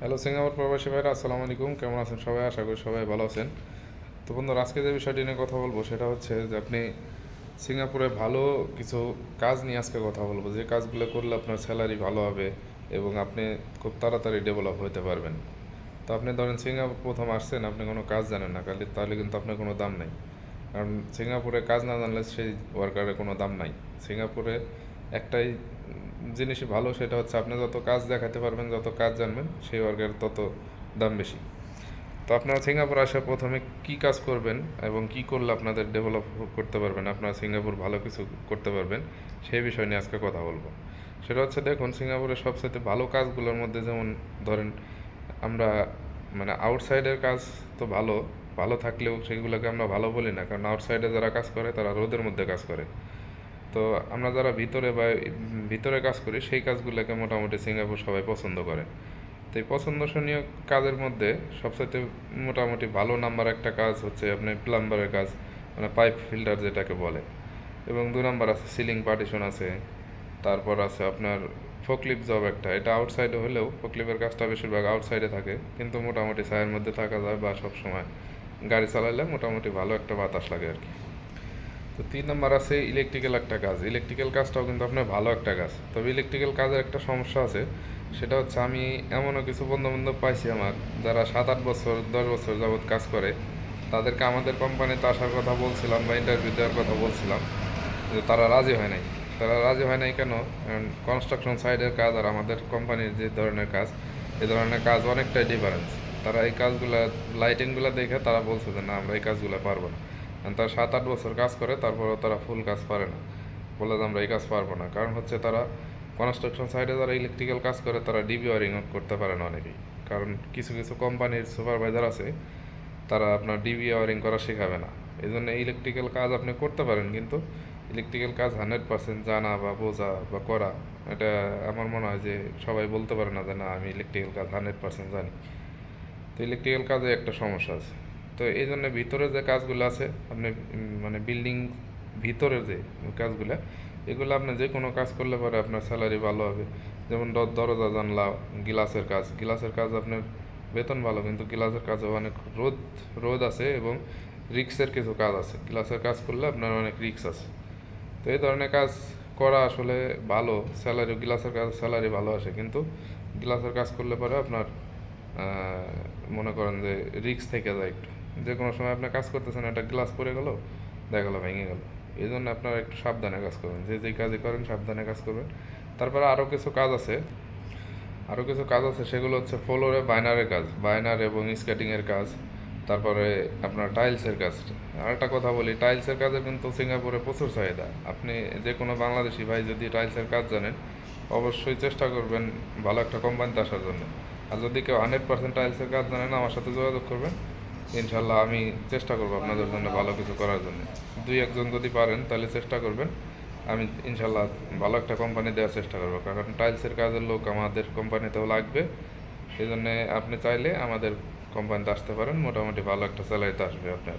Hello Singapore প্রবাসী ভাইরা, আসসালামু আলাইকুম। কেমন আছেন সবাই? আশা করি সবাই ভালো আছেন। তো বন্ধুরা, আজকে যে বিষয়টি নিয়ে কথা বলব সেটা হচ্ছে যে আপনি সিঙ্গাপুরে ভালো কিছু কাজ নিয়ে আজকে কথা বলব। যে কাজগুলো করলে আপনার স্যালারি ভালো হবে এবং আপনি খুব তাড়াতাড়ি ডেভেলপ হতে পারবেন। তো আপনি ধরেন সিঙ্গাপুর প্রথম আসছেন, আপনি কোনো কাজ জানেন না কালি তাহলে কিন্তু আপনার কোনো দাম নেই। কারণ সিঙ্গাপুরে কাজ না জানলে সেই ওয়ার্কারের কোনো দাম নাই। সিঙ্গাপুরে একটাই জিনিসই ভালো, সেটা হচ্ছে আপনি যত কাজ দেখাতে পারবেন, যত কাজ জানবেন, সেই ওয়ার্কের তত দাম বেশি। তো আপনারা সিঙ্গাপুর আসে প্রথমে কি কাজ করবেন এবং কি করলে আপনাদের ডেভেলপ করতে পারবেন, আপনারা সিঙ্গাপুর ভালো কিছু করতে পারবেন, সেই বিষয় নিয়ে আজকে কথা বলব। সেটা হচ্ছে দেখুন, সিঙ্গাপুরের সবচেয়ে ভালো কাজগুলোর মধ্যে যেমন ধরেন, আমরা মানে আউটসাইডের কাজ তো ভালো ভালো থাকলেও সেগুলোকে আমরা ভালো বলি না, কারণ আউটসাইডে যারা কাজ করে, তারা রোদের মধ্যে কাজ করে। তো আমরা যারা ভিতরে বা ভিতরে কাজ করি, সেই কাজগুলোকে মোটামুটি সিঙ্গাপুর সবাই পছন্দ করে। তো এই পছন্দসনীয় কাজের মধ্যে সবচেয়ে মোটামুটি ভালো নাম্বার একটা কাজ হচ্ছে আপনি প্লাম্বারের কাজ মানে পাইপ ফিল্টার যেটাকে বলে। এবং দু নাম্বার আছে সিলিং পার্টিশন আছে, তারপর আছে আপনার ফকলিপ জব একটা। এটা আউটসাইডে হলেও ফকলিপের কাজটা বেশিরভাগ আউটসাইডে থাকে, কিন্তু মোটামুটি ছায়ের মধ্যে থাকা যায় বা সব সময় গাড়ি চালালে মোটামুটি ভালো একটা বাতাস লাগে আর কি। তো তিন নম্বর আছে ইলেকট্রিক্যাল একটা কাজ। ইলেকট্রিক্যাল কাজটাও কিন্তু আপনার ভালো একটা কাজ। তবে ইলেকট্রিক্যাল কাজের একটা সমস্যা আছে, সেটা হচ্ছে আমি এমনও কিছু বন্ধু বান্ধব পাইছি আমার, যারা সাত আট বছর, দশ বছর যাবৎ কাজ করে। তাদেরকে আমাদের কোম্পানিতে আসার কথা বলছিলাম বা ইন্টারভিউ দেওয়ার কথা বলছিলাম, যে তারা রাজি হয় নাই। তারা রাজি হয় নাই কেন? কনস্ট্রাকশন সাইডের কাজ আর আমাদের কোম্পানির যে ধরনের কাজ, এ ধরনের কাজ অনেকটাই ডিফারেন্স তারা এই কাজগুলো লাইটিংগুলো দেখে তারা বলছে যে, না, আমরা এই কাজগুলো পারব না। তারা সাত, আট বছর কাজ করে, তারপরেও তারা ফুল কাজ পারে না। বলে আমরা এই কাজ পারব না। কারণ হচ্ছে তারা কনস্ট্রাকশন সাইডে যারা ইলেকট্রিক্যাল কাজ করে, তারা ডিবি ওয়ারিং করতে পারে না অনেকেই। কারণ কিছু কিছু কোম্পানির সুপারভাইজার আছে, তারা আপনার ডিবি ওয়ারিং করা শেখাবে না। এই জন্য ইলেকট্রিক্যাল কাজ আপনি করতে পারেন, কিন্তু ইলেকট্রিক্যাল কাজ হান্ড্রেড পার্সেন্ট জানা বা বোঝা বা করা, এটা আমার মনে হয় যে সবাই বলতে পারে না যে না, আমি ইলেকট্রিক্যাল কাজ হান্ড্রেড পার্সেন্ট জানি। তো ইলেকট্রিক্যাল কাজে একটা সমস্যা আছে। তো এই জন্য ভিতরে যে কাজগুলো আছে, আপনি মানে বিল্ডিং ভিতরে যে কাজগুলো, এগুলো আপনি যে কোনো কাজ করলে পরে আপনার স্যালারি ভালো হবে। যেমন দরজা, জানলা, গিলাসের কাজ। গিলাসের কাজ আপনার বেতন ভালো, কিন্তু গিলাসের কাজে অনেক রোদ রোদ আছে এবং রিক্সের কিছু কাজ আছে। গ্লাসের কাজ করলে আপনার অনেক রিক্স আছে। তো এই ধরনের কাজ করা আসলে ভালো স্যালারি গ্লাসের কাজ স্যালারি ভালো আসে। কিন্তু গ্লাসের কাজ করলে পরে আপনার মনে করেন যে রিক্স থেকে যায় একটু। যে কোনো সময় আপনি কাজ করতেছেন, একটা গ্লাস পড়ে গেল, দেখা গেলো, ভেঙে গেল। এই জন্য আপনারা একটু সাবধানে কাজ করবেন। যে যে কাজই করেন, সাবধানে কাজ করবেন। তারপরে আরও কিছু কাজ আছে। আরও কিছু কাজ আছে, সেগুলো হচ্ছে ফ্লোরে বাইনারের কাজ, বাইনার এবং স্কেটিংয়ের কাজ। তারপরে আপনার টাইলসের কাজ। আরেকটা কথা বলি টাইলসের কাজে কিন্তু সিঙ্গাপুরে প্রচুর চাহিদা। আপনি যে কোনো বাংলাদেশি ভাই যদি টাইলসের কাজ জানেন, অবশ্যই চেষ্টা করবেন ভালো একটা কোম্পানিতে আসার জন্য। আর যদি কেউ হান্ড্রেড পার্সেন্ট টাইলসের কাজ জানেন আমার সাথে যোগাযোগ করবেন। ইনশাল্লাহ আমি চেষ্টা করব আপনাদের জন্য ভালো কিছু করার জন্য। দুই, একজন যদি পারেন, তাহলে চেষ্টা করবেন। আমি ইনশাল্লাহ ভালো একটা কোম্পানি দেওয়ার চেষ্টা করব। কারণ টাইলসের কাজের লোক আমাদের কোম্পানিতেও লাগবে। সেই জন্যে আপনি চাইলে আমাদের কোম্পানিতে আসতে পারেন। মোটামুটি ভালো একটা স্যালারিতে আসবে আপনার।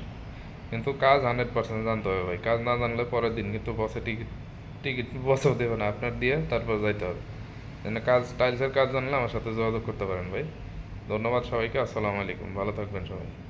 কিন্তু কাজ হান্ড্রেড পার্সেন্ট জানতে হবে ভাই। কাজ না জানলে পরের দিন কিন্তু বসে টিকিট টিকিট বসেও দেবে না। আপনার দিয়ে তারপর যাইতে হবে। জন্য কাজ টাইলসের কাজ জানলে আমার সাথে যোগাযোগ করতে পারেন ভাই। ধন্যবাদ সবাইকে। আসসালামু আলাইকুম। ভালো থাকবেন সবাই।